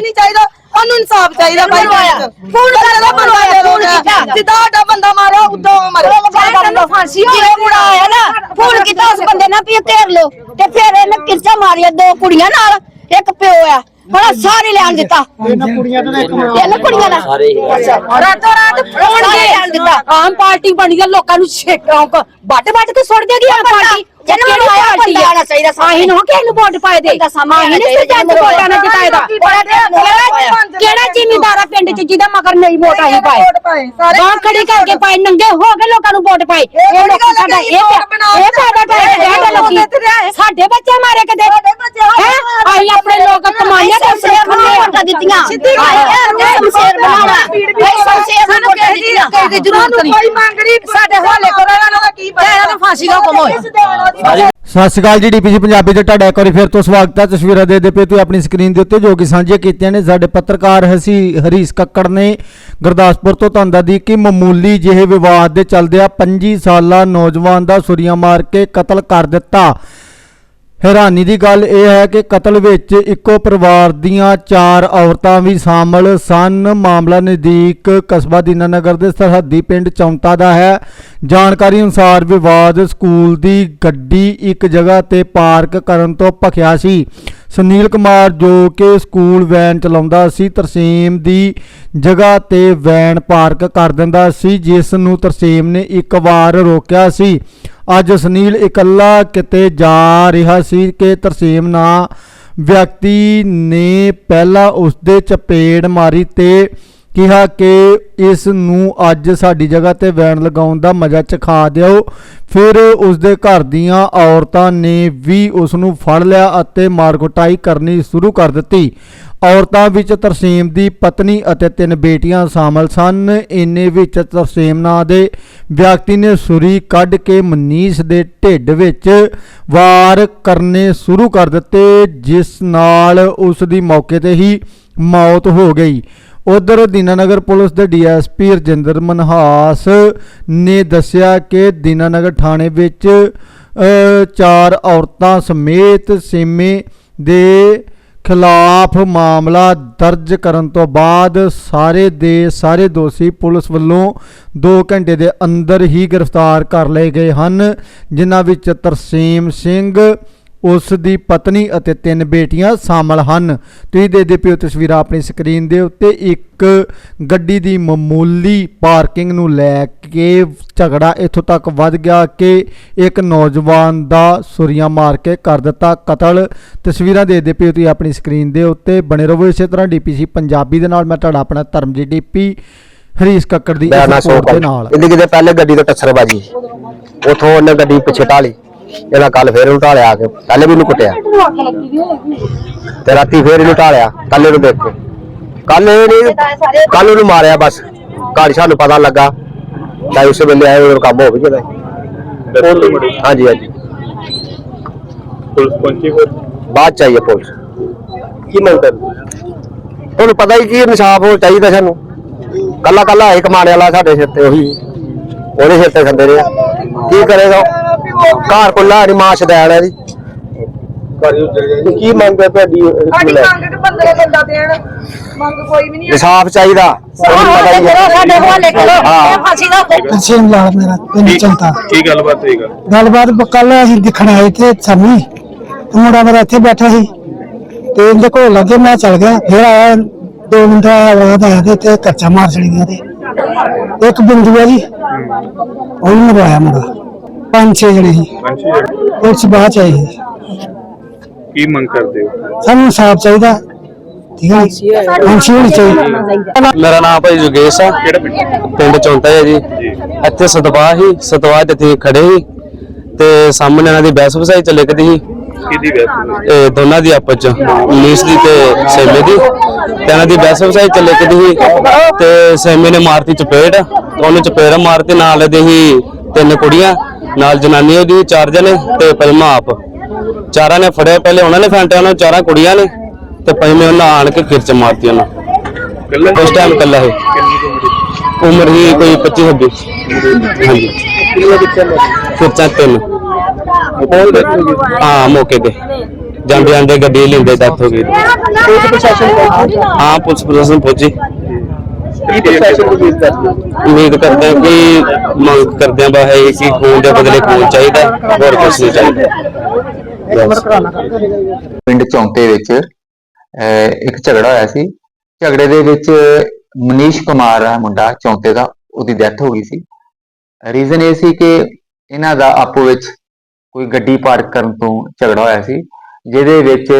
ਨਹੀਂ ਚਾਹੀਦਾ। ਉਹਨੂੰ ਇਨਸਾਫ ਚਾਹੀਦਾ ਭਾਈ ਫੋਨ ਕਰਦਾ ਬਣਵਾਇਆ ਫੋਨ ਕੀਤਾ। ਜਿੱਦਾਂ ਸਾਡਾ ਬੰਦਾ ਮਾਰਿਆ ਉਦੋਂ ਮਰੇ। ਤੈਨੂੰ ਫਾਂਸੀ ਹੋ ਗਈ ਮੁੰਡਾ ਆਇਆ ਨਾ। ਫੋਨ ਕੀਤਾ ਉਸ ਬੰਦੇ ਨਾਲ ਵੀ ਇਹ ਘੇਰ ਲੋ ਤੇ ਫਿਰ ਇਹਨੇ ਕਿਰਚਾ ਮਾਰੀਆਂ ਦੋ ਕੁੜੀਆਂ ਨਾਲ। ਇੱਕ ਪਿਓ ਆ। ਬੜਾ ਸਾਰੇ ਲੈਣ ਦਿੱਤਾ। ਇਹਨਾਂ ਕੁੜੀਆਂ ਤੋਂ ਇੱਕ ਤਿੰਨ ਕੁੜੀਆਂ ਨਾਲ। ਰਾਤੋਂ ਰਾਤ ਫੋਨ ਲੈਣ ਦਿੱਤਾ। ਆਮ ਪਾਰਟੀ ਬਣੀ ਆ। ਲੋਕਾਂ ਨੂੰ ਛੇਕਾਂ ਵੱਟ ਵੱਟ ਕੇ ਸੁੱਟ ਆ ਪਾਰਟੀ। ਆਇਆ ਪਾਰਟੀ ਬੰਦਾ ਆਉਣਾ ਚਾਹੀਦਾ। ਆਹੀ ਨੂੰ ਕਿਸੇ ਨੂੰ ਵੋਟ ਪਾਏ ਦੇ। ਸਾਹਮਣੇ ਆਹੀ ਨਹੀਂ ਚਾਹੀਦਾ। ਵੋਟਾਂ ਨਾਲ ਜਿਤਾਏ ਦਾ ਕਿਹੜਾ ਜ਼ਿਮੀਂਦਾਰ ਆ ਪਿੰਡ 'ਚ ਜਿਹਦਾ ਮਗਰ ਨਹੀਂ ਵੋਟ ਆਹੀ ਪਾਏ? ਬਾਹਰ ਖੜੀ ਕਰਕੇ ਪਾਏ ਨੰਗੇ ਹੋ ਕੇ ਲੋਕਾਂ ਨੂੰ ਵੋਟ ਪਾਏ। ਇਹ ਲੋਕ ਸਾਡਾ ਇਹ ਇਹ ਫਾਇਦਾ ਟਾਇਆ ਰਹਿਣਾ ਲੋਕੀ ਸਾਡੇ ਬੱਚੇ ਮਾਰੇ ਕਦੇ। ਹੈ? ਆਹੀ ਆਪਣੇ ਲੋਕ ਕਮਾਈਆਂ ਤੇ ਸਿਰ ਨੂੰ। ਖੰਨੇ ਵੋਟਾਂ ਦਿੱਤੀਆਂ ਸ਼ਮਸ਼ੇਰ ਬਣਾਉਣਾ ਭਾਈ ਸ਼ਮਸ਼ੇਰ ਨੂੰ ਵੋਟਾਂ ਦਿੱਤੀਆਂ ਦੀ ਜ਼ਰੂਰਤ ਨਹੀਂ ਕੋਈ ਮੰਗ ਨਹੀਂ। ਸਾਡੇ ਹਵਾਲੇ ਕਰੋ ਇਹਨਾਂ ਦਾ ਕੀ ਪਤਾ ਇਹਨਾਂ ਨੂੰ ਫਾਂਸੀ ਦਾ ਹੁਕਮ ਹੋਏ ਸਤਿ ਸ਼੍ਰੀ ਅਕਾਲ ਜੀ ਡੀਪੀਸੀ ਪੰਜਾਬੀ ਤੇ ਤੁਹਾਡਾ ਇੱਕ ਵਾਰੀ ਫਿਰ ਤੋਂ ਸਵਾਗਤ ਹੈ। ਤਸਵੀਰਾਂ ਦੇ ਦੇ ਪਏ ਤੁਸੀਂ ਆਪਣੀ ਸਕਰੀਨ ਦੇ ਉੱਤੇ ਜੋ ਕਿ ਸਾਂਝੀਆਂ ਕੀਤੀਆਂ ਨੇ। ਸਾਡੇ ਪੱਤਰਕਾਰ ਹਸੀ ਹਰੀਸ਼ ਕੱਕੜ ਨੇ ਗੁਰਦਾਸਪੁਰ ਤੋਂ ਤੁਹਾਨੂੰ ਦੀ ਕਿ ਮਾਮੂਲੀ ਜਿਹੇ ਵਿਵਾਦ ਦੇ ਚੱਲਦਿਆਂ 25 ਸਾਲਾ ਨੌਜਵਾਨ ਦਾ ਸੁਰੀਆਂ ਮਾਰ ਕੇ ਕਤਲ ਕਰ ਦਿੱਤਾ। ਹੈਰਾਨੀ ਦੀ ਗੱਲ ਇਹ ਹੈ ਕਿ ਕਤਲ ਵਿੱਚ ਇੱਕੋ ਪਰਿਵਾਰ ਦੀਆਂ ਚਾਰ ਔਰਤਾਂ ਵੀ ਸ਼ਾਮਲ ਸਨ। ਮਾਮਲਾ ਨਜ਼ਦੀਕ ਕਸਬਾ ਦੀਨਾਨਗਰ ਦੇ ਸਰਹੱਦੀ ਪਿੰਡ ਚੌਂਤਾ ਦਾ ਹੈ। ਜਾਣਕਾਰੀ ਅਨੁਸਾਰ ਵਿਵਾਦ ਸਕੂਲ ਦੀ ਗੱਡੀ ਇੱਕ ਜਗ੍ਹਾ ਤੇ ਪਾਰਕ ਕਰਨ ਤੋਂ ਭਖਿਆ ਸੀ। ਸੁਨੀਲ ਕੁਮਾਰ ਜੋ ਕਿ ਸਕੂਲ ਵੈਨ ਚਲਾਉਂਦਾ ਸੀ, ਤਰਸੀਮ ਦੀ ਜਗ੍ਹਾ ਤੇ ਵੈਨ ਪਾਰਕ ਕਰ ਦਿੰਦਾ ਸੀ, ਜਿਸ ਨੂੰ ਤਰਸੀਮ ਨੇ ਇੱਕ ਵਾਰ ਰੋਕਿਆ ਸੀ। ਅੱਜ ਸੁਨੀਲ ਇਕੱਲਾ ਕਿਤੇ ਜਾ ਰਿਹਾ ਸੀ ਕਿ ਤਰਸੀਮ ਨਾ, ਵਿਅਕਤੀ ਨੇ ਪਹਿਲਾਂ ਉਸ ਦੇ ਚਪੇੜ ਮਾਰੀ ਤੇ ਕਿਹਾ ਕਿ ਇਸ ਨੂੰ ਅੱਜ ਸਾਡੀ ਜਗ੍ਹਾ ਤੇ ਵੈਣ ਲਗਾਉਣ ਦਾ ਮਜ਼ਾ ਚਖਾ ਦਿਓ। ਫਿਰ ਉਸ ਦੇ ਘਰ ਦੀਆਂ ਔਰਤਾਂ ਨੇ ਵੀ ਉਸ ਨੂੰ ਫੜ ਲਿਆ ਅਤੇ ਮਾਰਕੁਟਾਈ ਕਰਨੀ ਸ਼ੁਰੂ ਕਰ ਦਿੱਤੀ। ਔਰਤਾਂ ਵਿੱਚ ਤਰਸੀਮ ਦੀ ਪਤਨੀ ਅਤੇ ਤਿੰਨ ਬੇਟੀਆਂ ਸ਼ਾਮਲ ਸਨ। ਇੰਨੇ ਵਿੱਚ ਤਰਸੀਮ ਨਾਂ ਦੇ ਵਿਅਕਤੀ ਨੇ ਸੁਰੀ ਕੱਢ ਕੇ ਮਨੀਸ਼ ਦੇ ਢਿੱਡ ਵਿੱਚ ਵਾਰ ਕਰਨੇ ਸ਼ੁਰੂ ਕਰ ਦਿੱਤੇ, ਜਿਸ ਨਾਲ ਉਸ ਦੀ ਮੌਕੇ ਤੇ ਹੀ ਮੌਤ ਹੋ ਗਈ। ਉਧਰ ਦੀਨਾਨਗਰ ਪੁਲਿਸ ਦੇ ਡੀਐਸਪੀ ਰਜਿੰਦਰ ਮਨਹਾਸ ਨੇ ਦੱਸਿਆ ਕਿ ਦੀਨਾਨਗਰ ਥਾਣੇ ਵਿੱਚ ਚਾਰ ਔਰਤਾਂ ਸਮੇਤ ਸੀਮੇ ਦੇ ਖਿਲਾਫ ਮਾਮਲਾ ਦਰਜ ਕਰਨ ਤੋਂ ਬਾਅਦ ਸਾਰੇ ਦੇ, ਸਾਰੇ ਦੋਸ਼ੀ ਪੁਲਿਸ ਵੱਲੋਂ 2 ਘੰਟੇ ਦੇ ਅੰਦਰ ਹੀ ਗ੍ਰਿਫਤਾਰ ਕਰ ਲਏ ਗਏ ਹਨ, ਜਿਨ੍ਹਾਂ ਵਿੱਚ ਤਰਸੀਮ ਸਿੰਘ ਉਸ ਦੀ ਪਤਨੀ ਅਤੇ ਤਿੰਨ ਬੇਟੀਆਂ ਸ਼ਾਮਲ ਹਨ। ਤੁਸੀਂ ਦੇਖਦੇ ਪਿਓ ਤਸਵੀਰਾਂ ਆਪਣੀ ਸਕਰੀਨ ਦੇ ਉੱਤੇ। ਇੱਕ ਗੱਡੀ ਦੀ ਮਾਮੂਲੀ ਪਾਰਕਿੰਗ ਨੂੰ ਲੈ ਕੇ ਝਗੜਾ ਇੱਥੋਂ ਤੱਕ ਵੱਧ ਗਿਆ ਕਿ ਇੱਕ ਨੌਜਵਾਨ ਦਾ ਸੁਰੀਆਂ ਮਾਰ ਕੇ ਕਰ ਦਿੱਤਾ ਕਤਲ। ਤਸਵੀਰਾਂ ਦੇਖਦੇ ਪਿਓ ਤੁਸੀਂ ਆਪਣੀ ਸਕਰੀਨ ਦੇ ਉੱਤੇ। ਬਣੇ ਰਹੋ ਇਸੇ ਤਰ੍ਹਾਂ ਡੀਪੀਸੀ ਪੰਜਾਬੀ ਦੇ ਨਾਲ। ਮੈਂ ਤੁਹਾਡਾ ਆਪਣਾ ਧਰਮਜੀਤ ਡੀਪੀ ਹਰੀਸ਼ ਕੱਕੜ ਦੀ ਰਿਪੋਰਟ ਦੇ ਨਾਲ। ਇਹਦੀ ਕਿਤੇ ਪਹਿਲੇ ਗੱਡੀ ਤੋਂ ਟੱਸਰ ਬਾਜੀ ਉਥੋਂ ਉਹਨੇ ਗੱਡੀ ਪਿੱਛੇ ਢਾਲੀ ਇਹਦਾ ਕੱਲ ਫੇਰ ਇਹਨੂੰ ਢਾਲਿਆ ਕੇ ਪਹਿਲੇ ਵੀ ਇਹਨੂੰ ਕੁੱਟਿਆ। ਤੇ ਰਾਤੀ ਫੇਰ ਇਹਨੂੰ ਢਾਲਿਆ ਕੱਲ ਇਹਨੂੰ ਦੇਖ ਕੇ। ਕੱਲ ਇਹ ਨਹੀਂ ਕੱਲ ਉਹਨੂੰ ਮਾਰਿਆ ਬਸ। ਘਾੜੀ ਸਾਨੂੰ ਪਤਾ ਲੱਗਾ ਤਾਂ ਉਸੇ ਵੇਲੇ ਆਏ ਉਹ ਕੰਮ ਹੋ ਗਿਆ ਹਾਂਜੀ ਹਾਂਜੀ। ਪੁਲਿਸ ਪਹੁੰਚੀ ਫਿਰ ਬਾਅਦ ਚਾਹੀਏ ਪੁਲਿਸ। ਕੀ ਮੰਗ ਕਰ ਤੁਹਾਨੂੰ ਪਤਾ ਹੀ ਕੀ ਇਨਸਾਫ ਹੋ ਚਾਹੀਦਾ ਸਾਨੂੰ। ਕੱਲਾ ਕੱਲਾ ਇੱਕ ਮਾਰੇ ਵਾਲਾ ਸਾਡੇ ਸਿਰ ਤੇ ਉਹੀ। ਉਹਦੇ ਸਿਰ ਤੇ ਖੰਦੇ ਰਹੇ ਕੀ ਕਰੇਗਾ ਉਹ? ਘਰ ਕੋਲਾ ਨਹੀਂ ਮਾਂ ਸ਼ਦੈਣ ਹੈ ਦੀ ਕੀ ਮੰਗ ਹੈ ਤੁਹਾਡੀ ਇਸ ਨੂੰ ਸਾਡੀ ਲੈ? ਕੇ? ਮੰਗ ਕਿ ਬੰਦੇ ਬੰਦਾ ਦੇਣ। ਮੰਗ ਕੋਈ ਵੀ ਨਹੀਂ ਇਨਸਾਫ ਚਾਹੀਦਾ। ਤੁਹਾਨੂੰ ਪਤਾ ਹੀ। ਹੈ ਸਾਡੇ ਹਵਾਲੇ ਕਰੋ। ਇਹ ਫਾਂਸੀ ਦਾ ਹੁਕਮ। ਤਰਸੇਮ ਲਾਲ ਮੇਰਾ ਪਿੰਡ ਚੰਤਾ। ਕੀ ਗੱਲਬਾਤ ਹੋਈ ਗੱਲ? ਗੱਲਬਾਤ ਕੱਲ ਅਸੀਂ ਦਿਖਣ ਆਏ ਤੇ ਤੇ ਮੁੰਡਾ ਮੇਰਾ ਇੱਥੇ ਬੈਠਾ ਸੀ। ਤੇ ਇਹਦੇ ਕੋਲ ਲੱਗੇ ਮੈਂ ਚੱਲ ਗਿਆ। ਫਿਰ ਆਇਆ ਦੋ ਮਿੰਟ ਬਾਅਦ ਆਇਆ ਤੇ ਇੱਥੇ ਕੱਚਾ ਮਾਰ ਛੜੀ ਗਿਆ ਤੇ। ਇੱਕ ਬਿੰਦੂ ਹੈ ਜੀ। ਉਹਨੂੰ ਮਰਵਾਇਆ ਮੁੰਡਾ। ਪੰਜ ਛੇ ਜਣੇ ਸੀ। ਪੰਛੀ ਪੁਲਿਸ ਬਾਅਦ ਚ ਆਈ ਸੀ। ਕੀ ਮੰਗ ਕਰਦੇ ਹੋ? ਸਾਨੂੰ ਇਨਸਾਫ ਚਾਹੀਦਾ। ਠੀਕ ਹੈ ਪੰਛੀ ਹੋਣੀ ਚਾਹੀਦੀ। ਮੇਰਾ ਨਾਮ ਭਾਈ ਜੋਗੇਸ਼ ਆ। ਕਿਹੜਾ ਪਿੰਡ? ਪਿੰਡ ਚੌਂਤਾ ਹੈ ਜੀ। ਇੱਥੇ ਸਤਵਾਹ ਹੀ ਸਤਵਾਹ ਤੇ ਇੱਥੇ ਖੜੇ ਸੀ। ਤੇ ਸਾਹਮਣੇ ਇਹਨਾਂ ਦੀ ਬਹਿਸ ਵਸਾਈ ਚੱਲੇ ਕਦੀ ਸੀ। ਕਿਹਦੀ ਵੈਸ ਇਹ ਦੋਨਾਂ ਦੀ ਆਪਸ ਚ ਨੀਸ ਦੀ ਤੇ ਸੇਮੇ ਦੀ। ਤੇ ਇਹਨਾਂ ਦੀ ਬਹਿਸ ਵਸਾਈ ਚੱਲੇ ਕਦੀ ਸੀ। ਤੇ ਸੇਮੇ ਨੇ ਮਾਰਤੀ ਚਪੇੜ। ਉਹਨੂੰ ਚਪੇੜ ਮਾਰਤੀ। ਨਾਲ ਹੀ ਤਿੰਨ ਕੁੜੀਆਂ। ਨਾਲ ਜਨਾਨੀ ਉਹਦੀ ਚਾਰ ਜਣੇ ਤੇ ਪੰਜਵਾਂ ਆਪ। ਚਾਰਾਂ ਨੇ ਫੜਿਆ ਪਹਿਲੇ ਉਹਨਾਂ ਨੇ ਫੈਂਟਿਆ ਉਹਨਾਂ ਚਾਰਾਂ ਕੁੜੀਆਂ ਨੇ ਤੇ ਪੰਜਵੇਂ ਉਹਨਾਂ ਆਣ ਕੇ ਕਿਰਚ ਮਾਰਤੀ ਉਹਨਾਂ। ਉਸ ਟਾਈਮ ਕੱਲਾ ਹੈ ਉਮਰ ਹੀ ਕੋਈ 25 26 ਹਾਂਜੀ। ਕਿੰਨੇ ਬੱਚੇ ਨੇ? ਫਿਰ ਚਾ ਤਿੰਨ। ਹਾਂ ਮੌਕੇ ਤੇ। ਜਾਂਦੇ ਜਾਂਦੇ ਗੱਡੀ ਲੈਂਦੇ ਡੈਥ ਹੋ ਗਈ। ਪੁਲਿਸ ਪ੍ਰਸ਼ਾਸਨ ਪਹੁੰਚੀ? ਹਾਂ ਪੁਲਿਸ ਪ੍ਰਸ਼ਾਸਨ ਪਹੁੰਚੀ। ਕੀ ਪ੍ਰਸ਼ਾਸਨ ਨੂੰ ਉਮੀਦ ਕਰਦੇ ਹੋ? ਉਮੀਦ ਕਰਦੇ ਹਾਂ ਕਿ ਮੰਗ ਕਰਦੇ ਹਾਂ ਬਾ ਹੈ ਕਿ ਖੂਨ ਦੇ ਬਦਲੇ ਖੂਨ ਚਾਹੀਦਾ ਹੋਰ ਕੁਝ ਨਹੀਂ ਚਾਹੀਦਾ। ਪਿੰਡ ਚੌਂਤੇ ਵਿੱਚ ਇੱਕ ਝਗੜਾ ਹੋਇਆ ਸੀ ਝਗੜੇ ਦੇ ਵਿੱਚ ਮਨੀਸ਼ ਕੁਮਾਰ ਆ ਮੁੰਡਾ ਚੌਂਤੇ ਦਾ ਉਹਦੀ ਡੈਥ ਹੋ ਗਈ ਸੀ ਰੀਜ਼ਨ ਇਹ ਸੀ ਕਿ ਇਹਨਾਂ ਦਾ ਆਪੋ ਵਿੱਚ ਕੋਈ ਗੱਡੀ ਪਾਰਕ ਕਰਨ ਤੋਂ ਝਗੜਾ ਹੋਇਆ ਸੀ ਜਿਹਦੇ ਵਿੱਚ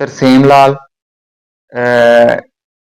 ਤਰਸੇਮ ਲਾਲ ਅਹ,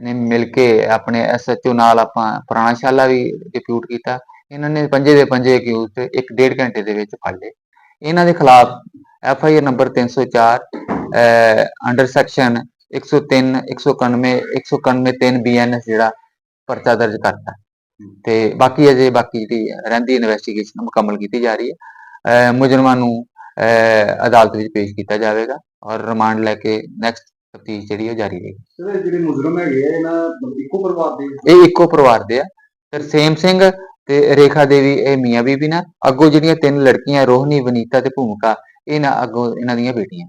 ਨੇ ਮਿਲ ਕੇ ਆਪਣੇ ਐਸਐਚਓ ਨਾਲ ਆਪਾਂ ਪੁਰਾਣਾ ਵੀ ਡਿਪਿਊਟ ਕੀਤਾ। ਇਹਨਾਂ ਨੇ ਪੰਜੇ ਦੇ ਪੰਜੇ ਅਕਿਊਜ਼ ਇੱਕ ਡੇਢ ਘੰਟੇ ਦੇ ਵਿੱਚ ਫੜ ਲਏ। ਇਹਨਾਂ ਦੇ ਖਿਲਾਫ F I R number 304 under section 103 191 191 3 BNS ਜਿਹੜਾ ਪਰਚਾ ਦਰਜ ਕਰਤਾ। ਤੇ ਬਾਕੀ ਅਜੇ ਬਾਕੀ ਜਿਹੜੀ ਰਹਿੰਦੀ ਇਨਵੈਸਟੀਗੇਸ਼ਨ ਮੁਕੰਮਲ ਕੀਤੀ ਜਾ ਰਹੀ ਹੈ। ਅਹ, ਮੁਜਰਮਾਂ ਨੂੰ, ਅਹ, ਅਦਾਲਤ ਵਿੱਚ ਪੇਸ਼ ਕੀਤਾ ਜਾਵੇਗਾ ਔਰ ਰਿਮਾਂਡ ਲੈ ਕੇ ਨੈਕਸਟ ਤਫਤੀਸ਼ ਜਿਹੜੀ ਉਹ ਜਾਰੀ ਰਹੇਗੀ। ਸਰ ਜਿਹੜੇ ਮੁਜਰਮ ਹੈਗੇ ਆ ਇਹਨਾਂ ਮਤਲਬ ਇੱਕੋ ਪਰਿਵਾਰ ਦੇ ਇਹ ਇੱਕੋ ਪਰਿਵਾਰ ਦੇ ਆ। ਤਰਸੇਮ ਸਿੰਘ ਤੇ ਰੇਖਾ ਦੇਵੀ ਇਹ ਮੀਆਂ ਬੀਬੀ ਨਾ ਅੱਗੋਂ ਜਿਹੜੀਆਂ ਤਿੰਨ ਲੜਕੀਆਂ ਰੋਹਨੀ ਵਨੀਤਾ ਤੇ ਭੂਮਿਕਾ ਇਹ ਨਾ ਅੱਗੋਂ ਇਹਨਾਂ ਦੀਆਂ ਬੇਟੀਆਂ।